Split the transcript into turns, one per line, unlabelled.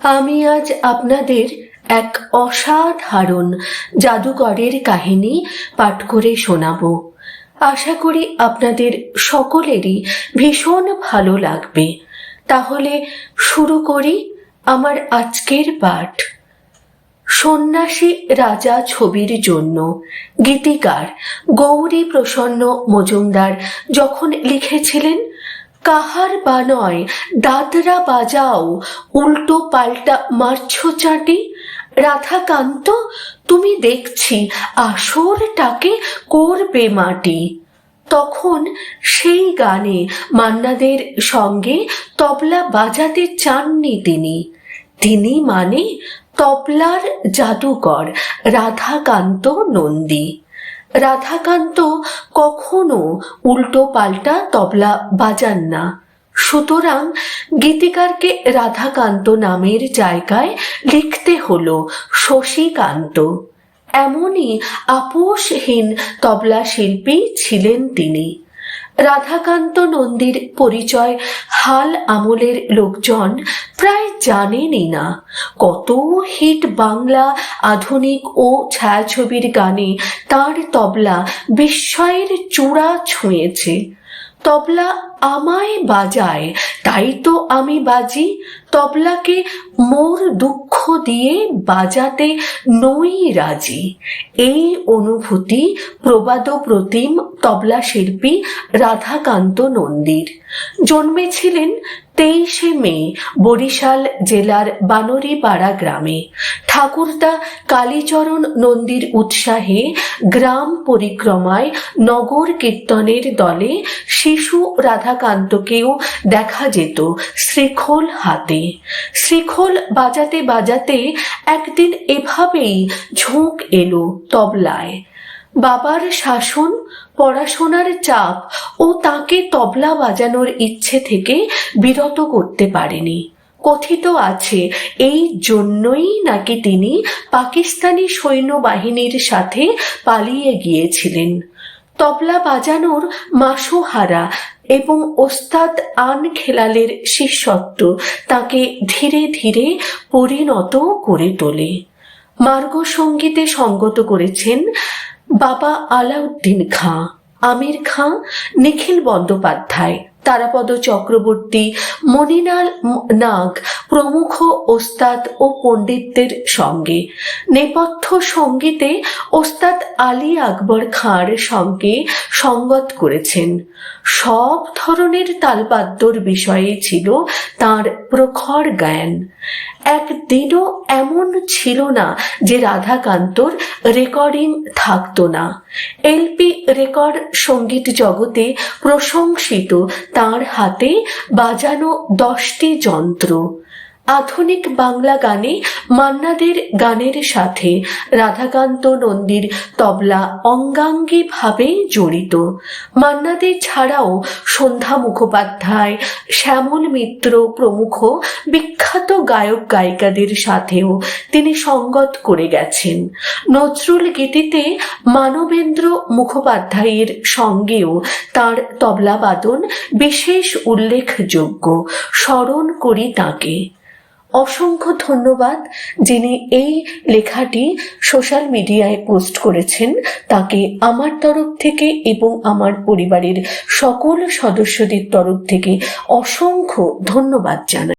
আমি আজ আপনাদের এক অসাধারণ জাদুকরের কাহিনী পাঠ করে শোনাব। আশা করি আপনাদের সকলেরই ভীষণ ভালো লাগবে। তাহলে শুরু করি আমার আজকের পাঠ। সন্ন্যাসী রাজা ছবির জন্য গীতিকার গৌরী প্রসন্ন মজুমদার যখন লিখেছিলেন কাহার বা নয়, দাদরা বাজাও, উল্টো পাল্টা মারছো চাটি? রাধাকান্ত, তুমি দেখছি আসরটাকে করবে মাটি। তখন সেই গানে মান্নাদের সঙ্গে তবলা বাজাতে চাননি তিনি। তিনি মানে তবলার জাদুকর রাধাকান্ত নন্দী। রাধাকান্ত কখনো উল্টো পাল্টা তবলা বাজান না। সুতরাং গীতিকারকে রাধাকান্ত নামের জায়গায় লিখতে হলো শশীকান্ত। এমনই আপোষহীন তবলা শিল্পী ছিলেন তিনি। রাধাকান্ত নন্দীর পরিচয়, হাল আমলের লোকজন প্রায় জানেনই না। কত হিট বাংলা আধুনিক ও ছায়াছবির গানে তার তবলা বিস্ময়ের চূড়া ছুঁয়েছে। তবলা আমায় বাজায়, তাই তো আমি বাজি। তবলাকে মোর দুঃখ দিয়ে বাজাতে নই রাজি। এই অনুভূতি প্রবাদ প্রতিম তবলা শিল্পী রাধাকান্ত নন্দীর। জন্মেছিলেন তেইশে মে, বরিশাল জেলার বানরিপাড়া গ্রামে। ঠাকুরদা কালীচরণ নন্দীর উৎসাহে গ্রাম পরিক্রমায় নগর কীর্তনের দলে শিশু রাধাকান্তকেও দেখা যেত শ্রীখোল হাতে। শ্রীখোল বাজাতে বাজাতে একদিন এভাবেই ঝোঁক এলো তবলায়। বাবার শাসন, পড়াশোনার চাপ ও তাকে তবলা বাজানোর ইচ্ছে থেকে বিরত করতে পারেনি। কথিত আছে, এই জন্যই নাকি তিনি পাকিস্তানি সৈন্যবাহিনীর সাথে পালিয়ে গিয়েছিলেন। তবলা বাজানোর মাসোহারা এবং ওস্তাদ আন খেলালের শিষ্যত্ব তাকে ধীরে ধীরে পরিণত করে তোলে। মার্গ সঙ্গীতে সঙ্গত করেছেন বাবা আলাউদ্দিন খাঁ, আমির খাঁ, নিখিল বন্দ্যোপাধ্যায়, তারাপদ চক্রবর্তী মনিলাল নাগ, প্রমুখ ওস্তাদ ও পণ্ডিতদের সঙ্গে। নেপথ্য সঙ্গীতে ওস্তাদ আলী আকবর খাঁর সঙ্গে সঙ্গত করেছেন। সব ধরনের তালবাদ্যর বিষয়ে ছিল তার প্রখর জ্ঞান। একদিনও এমন ছিল না যে রাধাকান্তর রেকর্ডিং থাকতো না। এলপি রেকর্ড সংগীত জগতে প্রশংসিত, তার হাতে বাজানো দশটি যন্ত্র। আধুনিক বাংলা গানে মান্নাদের গানের সাথে রাধাকান্ত নন্দীর তবলা অঙ্গাঙ্গিভাবে জড়িত। মান্নাদের ছাড়াও সন্ধ্যা মুখোপাধ্যায়, শ্যামল মিত্র প্রমুখ বিখ্যাত গায়ক গায়িকাদের সাথেও তিনি সঙ্গত করে গেছেন। নজরুল গীতিতে মানবেন্দ্র মুখোপাধ্যায়ের সঙ্গেও তার তবলাবাদন বিশেষ উল্লেখযোগ্য। স্মরণ করি তাকে। অসংখ্য ধন্যবাদ যিনি এই লেখাটি সোশ্যাল মিডিয়ায় পোস্ট করেছেন। তাকে আমার তরফ থেকে এবং আমার পরিবারের সকল সদস্যদের তরফ থেকে অসংখ্য ধন্যবাদ জানাই।